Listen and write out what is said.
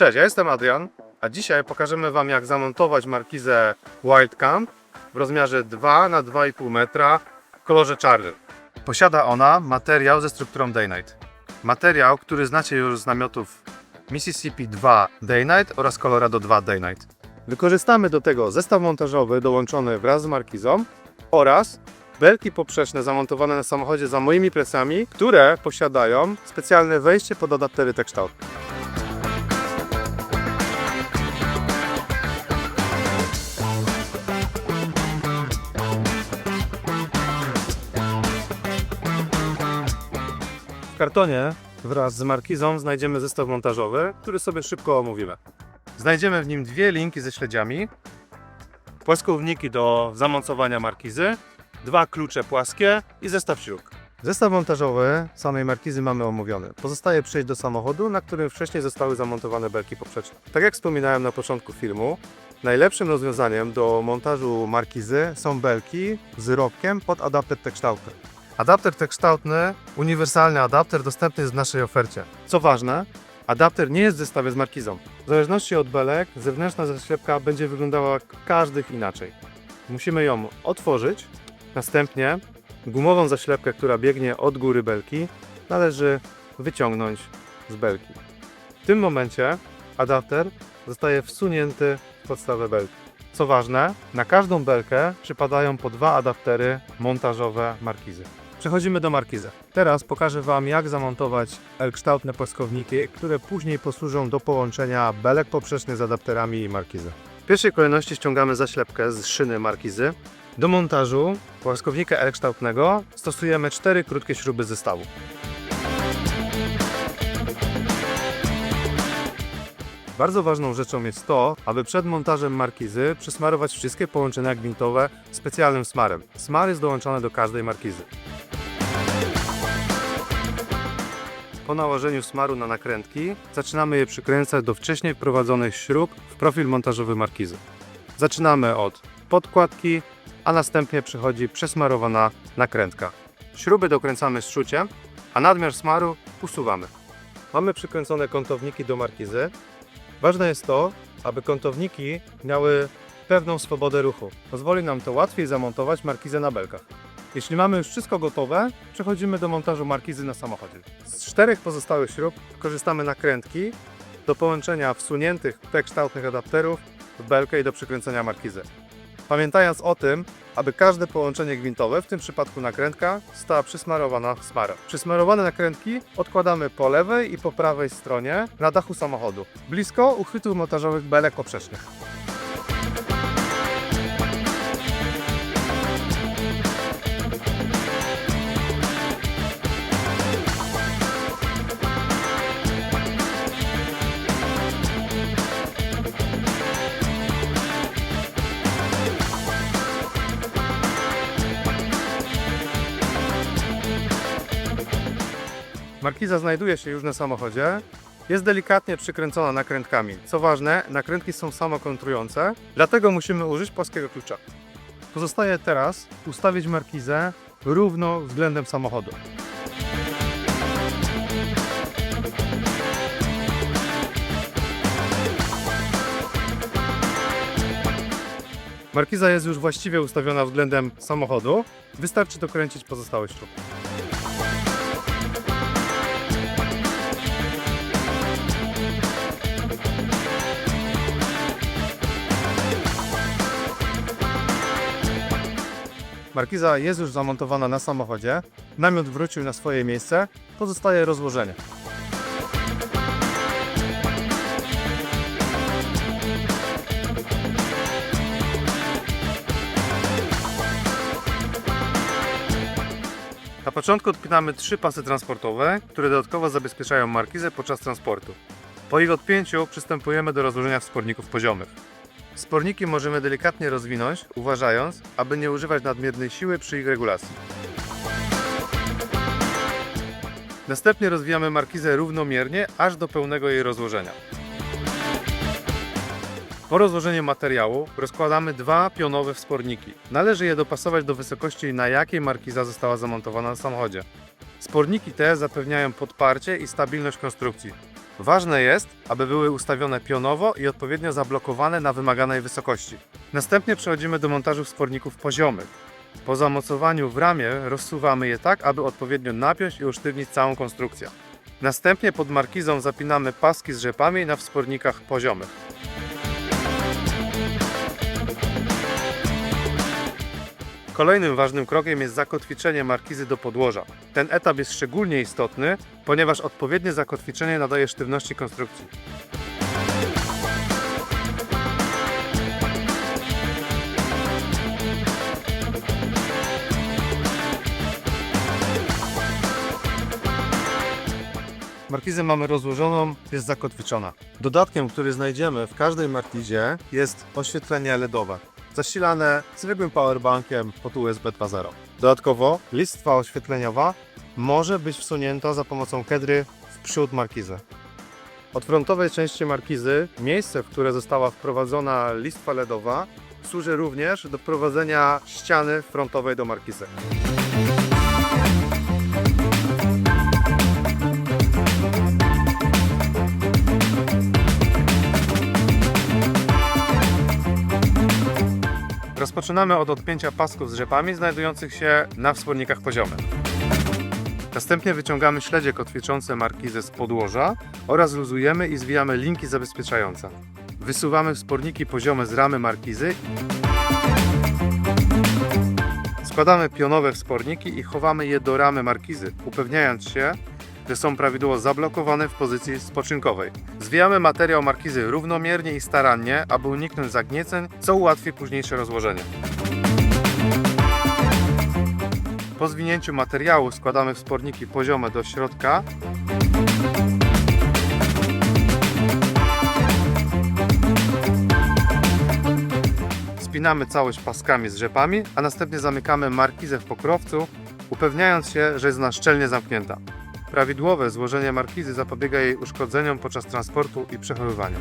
Cześć, ja jestem Adrian, a dzisiaj pokażemy Wam jak zamontować markizę Wildcamp w rozmiarze 2 na 2,5 metra w kolorze czarnym. Posiada ona materiał ze strukturą Day Night. Materiał, który znacie już z namiotów Mississippi 2 Day Night oraz Colorado 2 Day Night. Wykorzystamy do tego zestaw montażowy dołączony wraz z markizą oraz belki poprzeczne zamontowane na samochodzie za moimi plecami, które posiadają specjalne wejście pod adaptery tekstałt. Kartonie wraz z markizą znajdziemy zestaw montażowy, który sobie szybko omówimy. Znajdziemy w nim dwie linki ze śledziami, płaskowniki do zamocowania markizy, dwa klucze płaskie i zestaw śrub. Zestaw montażowy samej markizy mamy omówiony. Pozostaje przejść do samochodu, na którym wcześniej zostały zamontowane belki poprzeczne. Tak jak wspominałem na początku filmu, najlepszym rozwiązaniem do montażu markizy są belki z robkiem pod adapter tekstałty. Adapter tekstałtny, uniwersalny adapter dostępny jest w naszej ofercie. Co ważne, adapter nie jest w zestawie z markizą. W zależności od belek, zewnętrzna zaślepka będzie wyglądała każdych inaczej. Musimy ją otworzyć, następnie gumową zaślepkę, która biegnie od góry belki, należy wyciągnąć z belki. W tym momencie adapter zostaje wsunięty w podstawę belki. Co ważne, na każdą belkę przypadają po dwa adaptery montażowe markizy. Przechodzimy do markizy. Teraz pokażę Wam, jak zamontować L-kształtne płaskowniki, które później posłużą do połączenia belek poprzecznych z adapterami i markizy. W pierwszej kolejności ściągamy zaślepkę z szyny markizy. Do montażu płaskownika L-kształtnego stosujemy cztery krótkie śruby zestawu. Bardzo ważną rzeczą jest to, aby przed montażem markizy przysmarować wszystkie połączenia gwintowe specjalnym smarem. Smar jest dołączany do każdej markizy. Po nałożeniu smaru na nakrętki zaczynamy je przykręcać do wcześniej wprowadzonych śrub w profil montażowy markizy. Zaczynamy od podkładki, a następnie przychodzi przesmarowana nakrętka. Śruby dokręcamy szczuciem, a nadmiar smaru usuwamy. Mamy przykręcone kątowniki do markizy. Ważne jest to, aby kątowniki miały pewną swobodę ruchu. Pozwoli nam to łatwiej zamontować markizę na belkach. Jeśli mamy już wszystko gotowe, przechodzimy do montażu markizy na samochodzie. Z czterech pozostałych śrub korzystamy nakrętki do połączenia wsuniętych P-kształtnych adapterów w belkę i do przykręcenia markizy. Pamiętając o tym, aby każde połączenie gwintowe, w tym przypadku nakrętka, została przysmarowana smarem. Przysmarowane nakrętki odkładamy po lewej i po prawej stronie na dachu samochodu, blisko uchwytów montażowych belek poprzecznych. Markiza znajduje się już na samochodzie. Jest delikatnie przykręcona nakrętkami. Co ważne, nakrętki są samokontrujące, dlatego musimy użyć płaskiego klucza. Pozostaje teraz ustawić markizę równo względem samochodu. Markiza jest już właściwie ustawiona względem samochodu. Wystarczy dokręcić pozostałe śruby. Markiza jest już zamontowana na samochodzie. Namiot wrócił na swoje miejsce. Pozostaje rozłożenie. Na początku odpinamy trzy pasy transportowe, które dodatkowo zabezpieczają markizę podczas transportu. Po ich odpięciu przystępujemy do rozłożenia wsporników poziomych. Sporniki możemy delikatnie rozwinąć, uważając, aby nie używać nadmiernej siły przy ich regulacji. Następnie rozwijamy markizę równomiernie, aż do pełnego jej rozłożenia. Po rozłożeniu materiału rozkładamy dwa pionowe wsporniki. Należy je dopasować do wysokości, na jakiej markiza została zamontowana na samochodzie. Sporniki te zapewniają podparcie i stabilność konstrukcji. Ważne jest, aby były ustawione pionowo i odpowiednio zablokowane na wymaganej wysokości. Następnie przechodzimy do montażu wsporników poziomych. Po zamocowaniu w ramie rozsuwamy je tak, aby odpowiednio napiąć i usztywnić całą konstrukcję. Następnie pod markizą zapinamy paski z rzepami na wspornikach poziomych. Kolejnym ważnym krokiem jest zakotwiczenie markizy do podłoża. Ten etap jest szczególnie istotny, ponieważ odpowiednie zakotwiczenie nadaje sztywności konstrukcji. Markizę mamy rozłożoną, jest zakotwiczona. Dodatkiem, który znajdziemy w każdej markizie jest oświetlenie LEDowe, zasilane zwykłym powerbankiem pod USB 2.0. Dodatkowo listwa oświetleniowa może być wsunięta za pomocą kedry w przód markizy. Od frontowej części markizy, miejsce, w które została wprowadzona listwa LEDowa, służy również do wprowadzenia ściany frontowej do markizy. Rozpoczynamy od odpięcia pasków z rzepami znajdujących się na wspornikach poziomych. Następnie wyciągamy śledzie kotwiczące markizę z podłoża oraz luzujemy i zwijamy linki zabezpieczające. Wysuwamy wsporniki poziome z ramy markizy. Składamy pionowe wsporniki i chowamy je do ramy markizy, upewniając się, że są prawidłowo zablokowane w pozycji spoczynkowej. Zwijamy materiał markizy równomiernie i starannie, aby uniknąć zagnieceń, co ułatwi późniejsze rozłożenie. Po zwinięciu materiału składamy wsporniki poziome do środka. Spinamy całość paskami z rzepami, a następnie zamykamy markizę w pokrowcu, upewniając się, że jest ona szczelnie zamknięta. Prawidłowe złożenie markizy zapobiega jej uszkodzeniom podczas transportu i przechowywania.